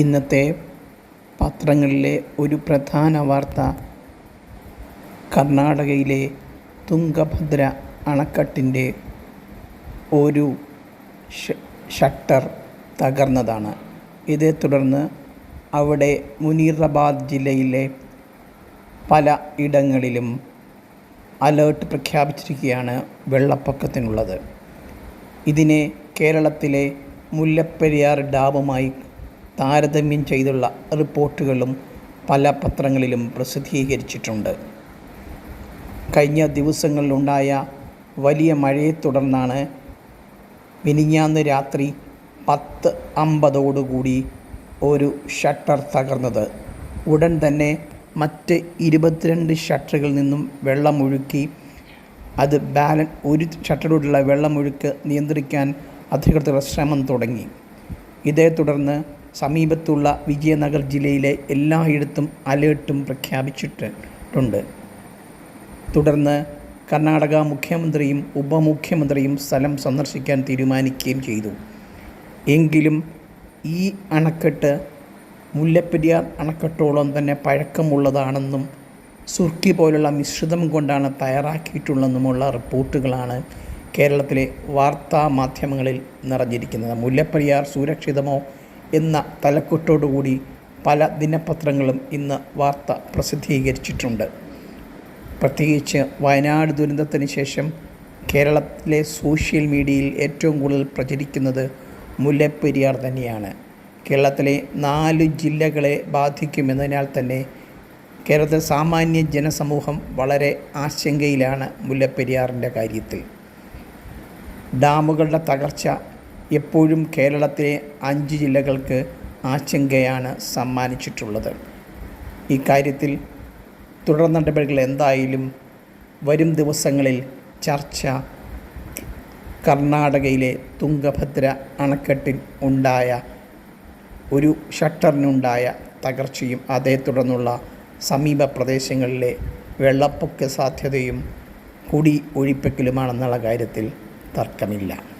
ഇന്നത്തെ പത്രങ്ങളിലെ ഒരു പ്രധാന വാർത്ത. കർണാടകയിലെ തുംഗഭദ്ര അണക്കെട്ടിന്റെ ഒരു ഷട്ടർ തകർന്നതാണ്. ഇതേ തുടർന്ന് അവിടെ മുനീറാബാദ് ജില്ലയിലെ പല ഇടങ്ങളിലും അലേർട്ട് പ്രഖ്യാപിച്ചിരിക്കുകയാണ് വെള്ളപ്പൊക്കത്തിനുള്ളത്. ഇതിനെ കേരളത്തിലെ മുല്ലപ്പെരിയാർ ഡാമുമായി താരതമ്യം ചെയ്തുള്ള റിപ്പോർട്ടുകളും പല പത്രങ്ങളിലും പ്രസിദ്ധീകരിച്ചിട്ടുണ്ട്. കഴിഞ്ഞ ദിവസങ്ങളിലുണ്ടായ വലിയ മഴയെ തുടർന്നാണ് മിനിഞ്ഞാന്ന് രാത്രി പത്ത് അമ്പതോടുകൂടി ഒരു ഷട്ടർ തകർന്നത്. ഉടൻ തന്നെ മറ്റ് ഇരുപത്തിരണ്ട് ഷട്ടറുകളിൽ നിന്നും വെള്ളമൊഴുക്കി അത് ബാലൻ ഒരു ഷട്ടറിലൂടെയുള്ള വെള്ളമൊഴുക്ക് നിയന്ത്രിക്കാൻ അധികൃതർ ശ്രമം തുടങ്ങി. ഇതേ തുടർന്ന് സമീപത്തുള്ള വിജയനഗർ ജില്ലയിലെ എല്ലായിടത്തും അലേർട്ടും പ്രഖ്യാപിച്ചിട്ടുണ്ട്. തുടർന്ന് കർണാടക മുഖ്യമന്ത്രിയും ഉപമുഖ്യമന്ത്രിയും സ്ഥലം സന്ദർശിക്കാൻ തീരുമാനിക്കുകയും ചെയ്തു. എങ്കിലും ഈ അണക്കെട്ട് മുല്ലപ്പെരിയാർ അണക്കെട്ടോളം തന്നെ പഴക്കമുള്ളതാണെന്നും സുർക്കി പോലുള്ള മിശ്രിതം കൊണ്ടാണ് തയ്യാറാക്കിയിട്ടുള്ളതെന്നുമുള്ള റിപ്പോർട്ടുകളാണ് കേരളത്തിലെ വാർത്താ മാധ്യമങ്ങളിൽ നിറഞ്ഞിരിക്കുന്നത്. മുല്ലപ്പെരിയാർ സുരക്ഷിതമോ എന്ന തലക്കെട്ടോടുകൂടി പല ദിനപത്രങ്ങളും ഇന്ന് വാർത്ത പ്രസിദ്ധീകരിച്ചിട്ടുണ്ട്. പ്രത്യേകിച്ച് വയനാട് ദുരന്തത്തിന് ശേഷം കേരളത്തിലെ സോഷ്യൽ മീഡിയയിൽ ഏറ്റവും കൂടുതൽ പ്രചരിക്കുന്നത് മുല്ലപ്പെരിയാർ തന്നെയാണ്. കേരളത്തിലെ നാല് ജില്ലകളെ ബാധിക്കുമെന്നതിനാൽ തന്നെ കേരളത്തിലെ സാമാന്യ ജനസമൂഹം വളരെ ആശങ്കയിലാണ് മുല്ലപ്പെരിയാറിന്റെ കാര്യത്തിൽ. ഡാമുകളുടെ തകർച്ച എപ്പോഴും കേരളത്തിലെ അഞ്ച് ജില്ലകൾക്ക് ആശങ്കയാണ് സമ്മാനിച്ചിട്ടുള്ളത്. ഇക്കാര്യത്തിൽ കാര്യത്തിൽ തുടർ നടപടികൾ എന്തായാലും വരും ദിവസങ്ങളിൽ ചർച്ച കർണാടകയിലെ തുംഗഭദ്ര അണക്കെട്ടിൽ ഉണ്ടായ ഒരു ഷട്ടറിനുണ്ടായ തകർച്ചയും അതേ തുടർന്നുള്ള സമീപ പ്രദേശങ്ങളിലെ വെള്ളപ്പൊക്ക സാധ്യതയും കുടി ഒഴിപ്പിക്കലുമാണെന്നുള്ള കാര്യത്തിൽ തർക്കമില്ല.